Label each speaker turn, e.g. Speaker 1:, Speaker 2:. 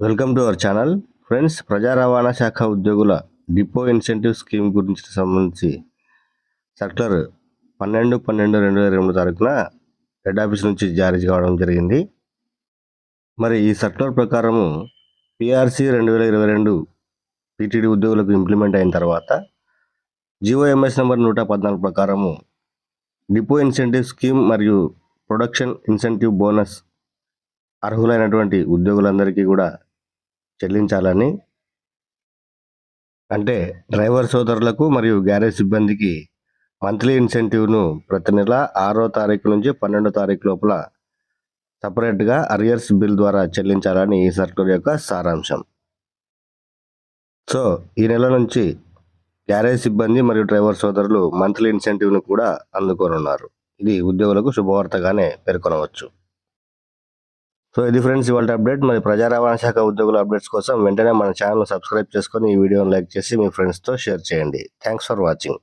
Speaker 1: Welcome to our channel. Friends ప్రజా రవాణా శాఖ ఉద్యోగుల డిపో ఇన్సెంటివ్ స్కీమ్ గురించి సంబంధించి సర్క్యులర్ పన్నెండు పన్నెండు రెండు వేల ఇరవై తారీఖున హెడ్ ఆఫీస్ నుంచి జారీ కావడం జరిగింది. మరి ఈ సర్క్యులర్ ప్రకారము పిఆర్సి రెండు వేల ఇరవై రెండు పీటీడీ ఉద్యోగులకు ఇంప్లిమెంట్ అయిన తర్వాత జిఓఎంఎస్ నెంబర్ నూట పద్నాలుగు ప్రకారము డిపో ఇన్సెంటివ్ స్కీమ్ మరియు ప్రొడక్షన్ ఇన్సెంటివ్ బోనస్ అర్హులైనటువంటి ఉద్యోగులందరికీ కూడా చెల్లించాలని. అంటే డ్రైవర్ సోదరులకు మరియు గ్యారేజ్ సిబ్బందికి మంత్లీ ఇన్సెంటివ్ను ప్రతి నెల ఆరో తారీఖు నుంచి పన్నెండో తారీఖు లోపల సపరేట్గా అరియర్స్ బిల్ ద్వారా చెల్లించాలని ఈ సర్కులర్ యొక్క సారాంశం. సో ఈ నెల నుంచి గ్యారేజ్ సిబ్బంది మరియు డ్రైవర్ సోదరులు మంత్లీ ఇన్సెంటివ్ను కూడా అందుకోనున్నారు. ఇది ఉద్యోగులకు శుభవార్తగానే పేర్కొనవచ్చు. సో ఇది ఫ్రెండ్స్ ఇవాళ అప్డేట్. మరి ప్రజా రవాణా శాఖ ఉద్యోగుల అప్డేట్స్ కోసం వెంటనే మన ఛానల్ సబ్స్క్రైబ్ చేసుకొని ఈ వీడియోని లైక్ చేసి మీ ఫ్రెండ్స్తో షేర్ చేయండి. Thanks for watching.